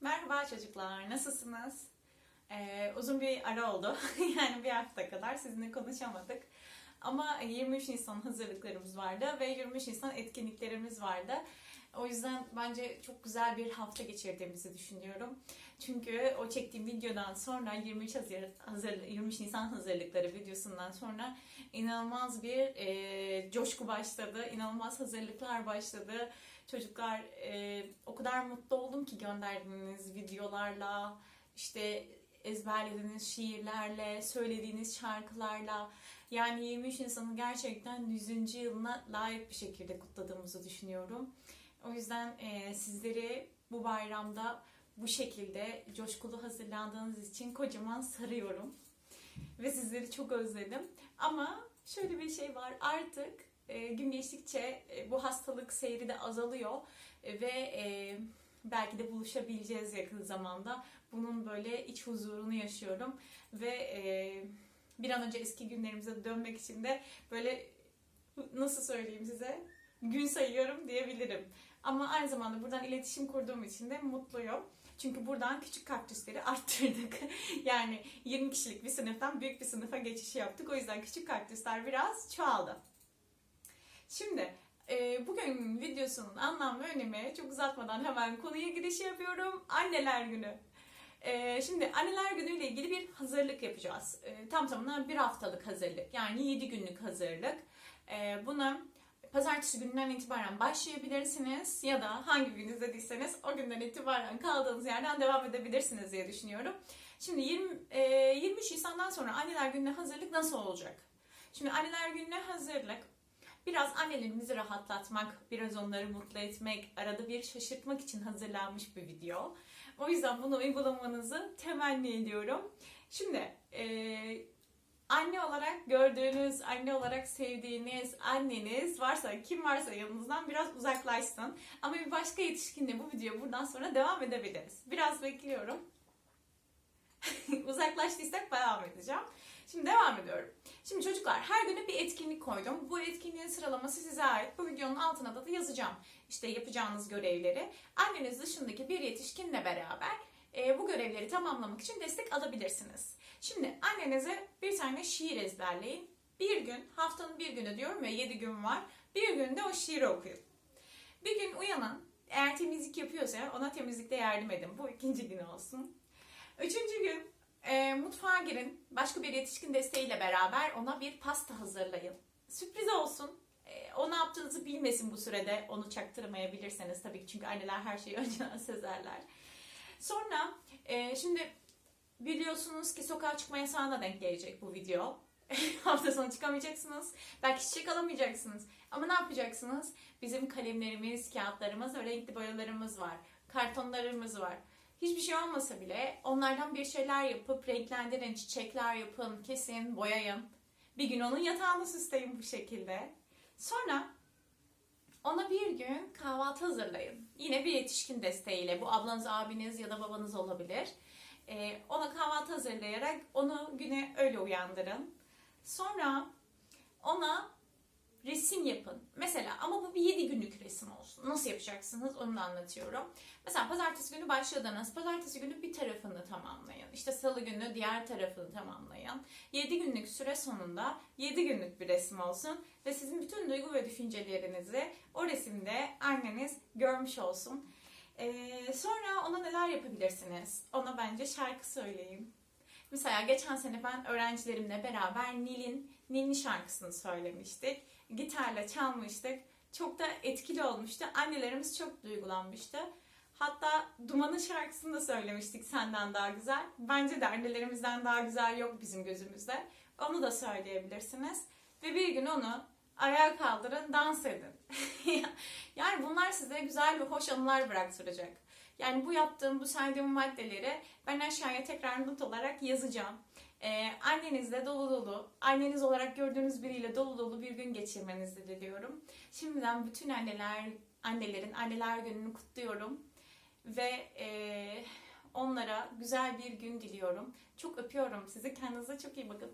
Merhaba çocuklar, nasılsınız? Ee, uzun bir ara oldu, yani bir hafta kadar sizinle konuşamadık. Ama 23 Nisan hazırlıklarımız vardı ve 23 Nisan etkinliklerimiz vardı. O yüzden bence çok güzel bir hafta geçirdiğimizi düşünüyorum. Çünkü o çektiğim videodan sonra 23 hazır, hazır 23 Nisan hazırlıkları videosundan sonra inanılmaz bir e, coşku başladı, inanılmaz hazırlıklar başladı. Çocuklar e, o kadar mutlu oldum ki gönderdiğiniz videolarla, işte ezberlediğiniz şiirlerle, söylediğiniz şarkılarla. Yani 23 Nisan'ı gerçekten 100. yılına layık bir şekilde kutladığımızı düşünüyorum. O yüzden e, sizleri bu bayramda bu şekilde coşkulu hazırlandığınız için kocaman sarıyorum. Ve sizleri çok özledim. Ama şöyle bir şey var artık e, gün geçtikçe e, bu hastalık seyri de azalıyor E, ve e, belki de buluşabileceğiz yakın zamanda. Bunun böyle iç huzurunu yaşıyorum ve e, bir an önce eski günlerimize dönmek için de böyle nasıl söyleyeyim size gün sayıyorum diyebilirim. Ama aynı zamanda buradan iletişim kurduğum için de mutluyum. Çünkü buradan küçük kaktüsleri arttırdık. yani 20 kişilik bir sınıftan büyük bir sınıfa geçiş yaptık. O yüzden küçük kaktüsler biraz çoğaldı. Şimdi e, bugün videosunun anlam ve önemi çok uzatmadan hemen konuya giriş yapıyorum. Anneler günü. E, şimdi anneler günü ile ilgili bir hazırlık yapacağız. E, tam tamına bir haftalık hazırlık. Yani 7 günlük hazırlık. E, pazartesi gününden itibaren başlayabilirsiniz ya da hangi gün izlediyseniz o günden itibaren kaldığınız yerden devam edebilirsiniz diye düşünüyorum. Şimdi 20, e, 23 Nisan'dan sonra anneler gününe hazırlık nasıl olacak? Şimdi anneler gününe hazırlık biraz annelerimizi rahatlatmak, biraz onları mutlu etmek, arada bir şaşırtmak için hazırlanmış bir video. O yüzden bunu uygulamanızı temenni ediyorum. Şimdi e, anne olarak gördüğünüz, anne olarak sevdiğiniz anneniz varsa, kim varsa yanınızdan biraz uzaklaşsın. Ama bir başka yetişkinle bu video buradan sonra devam edebiliriz. Biraz bekliyorum. Uzaklaştıysak devam edeceğim. Şimdi devam ediyorum. Şimdi çocuklar her güne bir etkinlik koydum. Bu etkinliğin sıralaması size ait. Bu videonun altına da, da yazacağım. İşte yapacağınız görevleri. Anneniz dışındaki bir yetişkinle beraber e, bu görevleri tamamlamak için destek alabilirsiniz. Şimdi annenize bir tane şiir ezberleyin. Bir gün, haftanın bir günü diyorum ve yedi gün var. Bir günde o şiiri okuyun. Bir gün uyanın. Eğer temizlik yapıyorsa ona temizlikte yardım edin. Bu ikinci gün olsun. Üçüncü gün e, mutfağa girin. Başka bir yetişkin desteğiyle beraber ona bir pasta hazırlayın. Sürpriz olsun. E, o ne yaptığınızı bilmesin bu sürede. Onu çaktırmayabilirseniz tabii ki çünkü anneler her şeyi önceden sezerler. Sonra e, şimdi biliyorsunuz ki sokağa çıkma yasağına denk gelecek bu video. Hafta sonu çıkamayacaksınız. Belki çiçek alamayacaksınız. Ama ne yapacaksınız? Bizim kalemlerimiz, kağıtlarımız ve renkli boyalarımız var. Kartonlarımız var. Hiçbir şey olmasa bile onlardan bir şeyler yapıp renklendirin, çiçekler yapın, kesin, boyayın. Bir gün onun yatağını süsleyin bu şekilde. Sonra ona bir gün kahvaltı hazırlayın. Yine bir yetişkin desteğiyle. Bu ablanız, abiniz ya da babanız olabilir. Ee, ona kahvaltı hazırlayarak onu güne öyle uyandırın. Sonra ona resim yapın. Mesela ama bu bir 7 günlük resim olsun. Nasıl yapacaksınız onu da anlatıyorum. Mesela pazartesi günü başladınız. Pazartesi günü bir tarafını tamamlayın. İşte salı günü diğer tarafını tamamlayın. 7 günlük süre sonunda 7 günlük bir resim olsun. Ve sizin bütün duygu ve düşüncelerinizi o resimde anneniz görmüş olsun. Ee, sonra ona neler yapabilirsiniz? Ona bence şarkı söyleyin. Mesela geçen sene ben öğrencilerimle beraber Nil'in Nil'in şarkısını söylemiştik. Gitarla çalmıştık. Çok da etkili olmuştu. Annelerimiz çok duygulanmıştı. Hatta Duman'ın şarkısını da söylemiştik senden daha güzel. Bence de annelerimizden daha güzel yok bizim gözümüzde. Onu da söyleyebilirsiniz. Ve bir gün onu ayağa kaldırın, dans edin. yani bunlar size güzel ve hoş anılar bıraktıracak. Yani bu yaptığım, bu saydığım maddeleri ben aşağıya tekrar not olarak yazacağım. Ee, annenizle dolu dolu, anneniz olarak gördüğünüz biriyle dolu dolu bir gün geçirmenizi diliyorum. Şimdiden bütün anneler, annelerin anneler gününü kutluyorum. Ve e, onlara güzel bir gün diliyorum. Çok öpüyorum sizi. Kendinize çok iyi bakın.